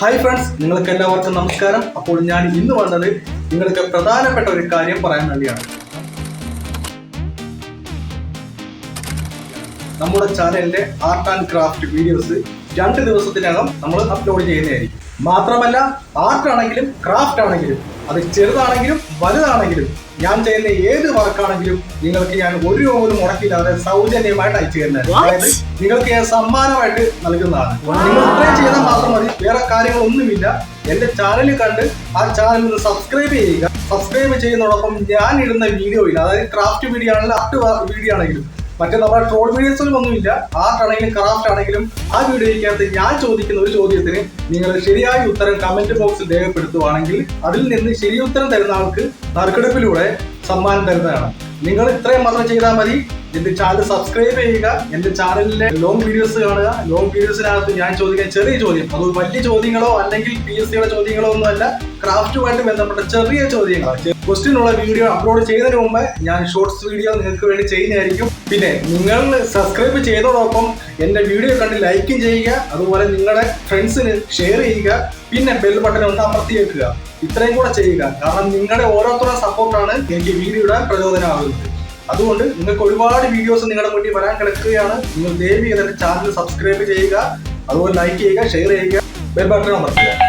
Hi friends നിങ്ങൾക്ക് എല്ലാവർക്കും നമസ്കാരം. അപ്പോൾ ഞാൻ ഇന്ന് വന്നത് നിങ്ങൾക്ക് പ്രധാനപ്പെട്ട ഒരു കാര്യം പറയാൻ വേണ്ടിയാണ്. നമ്മുടെ ചാനലിന്റെ ആർട്ട് ആൻഡ് ക്രാഫ്റ്റ് വീഡിയോസ് രണ്ട് ദിവസത്തിനകം നമ്മൾ അപ്ലോഡ് ചെയ്യുന്നതായിരിക്കും. മാത്രമല്ല ആർട്ട് ആണെങ്കിലും ക്രാഫ്റ്റ് ആണെങ്കിലും അത് ചെറുതാണെങ്കിലും വലുതാണെങ്കിലും ഞാൻ ചെയ്യുന്ന ഏത് വർക്കാണെങ്കിലും നിങ്ങൾക്ക് ഞാൻ ഒരു പോലും മുടക്കില്ലാതെ സൗജന്യമായിട്ട് അയച്ചു തരുന്നത്. അതായത് നിങ്ങൾക്ക് ഞാൻ സമ്മാനമായിട്ട് നൽകുന്നതാണ്. നിങ്ങൾ ഇത്രയും ചെയ്താൽ മാത്രം മതി. വേറെ കാര്യങ്ങളൊന്നുമില്ല. എന്റെ ചാനൽ കണ്ട് ആ ചാനൽ ഒന്ന് സബ്സ്ക്രൈബ് ചെയ്യുക. സബ്സ്ക്രൈബ് ചെയ്യുന്നതോടൊപ്പം ഞാൻ ഇടുന്ന വീഡിയോയിൽ അതായത് ക്രാഫ്റ്റ് വീഡിയോ ആണെങ്കിലും അട്ട് വീഡിയോ ആണെങ്കിലും. മറ്റേ നമ്മുടെ ട്രോൾ മീഡിയസിലും ഒന്നുമില്ല. ആർട്ട് ആണെങ്കിലും ക്രാഫ്റ്റ് ആണെങ്കിലും ആ വീഡിയോയ്ക്കകത്ത് ഞാൻ ചോദിക്കുന്ന ഒരു ചോദ്യത്തിന് നിങ്ങൾ ശരിയായ ഉത്തരം കമന്റ് ബോക്സിൽ രേഖപ്പെടുത്തുവാണെങ്കിൽ അതിൽ നിന്ന് ശരിയുത്തരം തരുന്ന ആൾക്ക് നറുക്കെടുപ്പിലൂടെ സമ്മാനം തരുന്നതാണ്. നിങ്ങൾ ഇത്രയും മാത്രം ചെയ്താൽ മതി. എന്റെ ചാനൽ സബ്സ്ക്രൈബ് ചെയ്യുക. എന്റെ ചാനലിലെ ലോങ് വീഡിയോസ് കാണുക. ലോങ് വീഡിയോസിനകത്ത് ഞാൻ ചോദിക്കുന്ന ചെറിയ ചോദ്യം. അത് വലിയ ചോദ്യങ്ങളോ അല്ലെങ്കിൽ പി എസ് സിയുടെ ചോദ്യങ്ങളോ ഒന്നുമല്ല. ക്രാഫ്റ്റുമായിട്ട് ബന്ധപ്പെട്ട ചെറിയ ചോദ്യങ്ങൾ ക്വസ്റ്റ്യൻ ഉള്ള വീഡിയോ അപ്ലോഡ് ചെയ്യുന്നതിന് മുമ്പ് ഞാൻ ഷോർട്സ് വീഡിയോ നിങ്ങൾക്ക് വേണ്ടി ചെയ്യുന്നതായിരിക്കും. പിന്നെ നിങ്ങൾ സബ്സ്ക്രൈബ് ചെയ്തതോടൊപ്പം എന്റെ വീഡിയോ കണ്ട് ലൈക്കും ചെയ്യുക. അതുപോലെ നിങ്ങളുടെ ഫ്രണ്ട്സിന് ഷെയർ ചെയ്യുക. പിന്നെ ബെൽ ബട്ടൺ ഒന്ന് അമർത്തി വെക്കുക ഇത്രയും കൂടെ ചെയ്യുക. കാരണം നിങ്ങളുടെ ഓരോരുത്തരുടെ സപ്പോർട്ടാണ് എനിക്ക് വീഡിയോ ഇടാൻ പ്രചോദനമാകുന്നത്. അതുകൊണ്ട് നിങ്ങൾക്ക് ഒരുപാട് വീഡിയോസ് നിങ്ങളുടെ മുന്നിൽ വരാൻ കിടക്കുകയാണ്. നിങ്ങൾ ദയവ് ചെയ്ത് ചാനൽ സബ്സ്ക്രൈബ് ചെയ്യുക. അതുപോലെ ലൈക്ക് ചെയ്യുക ഷെയർ ചെയ്യുക. ബെൽ ബട്ടൺ അമർത്തുക.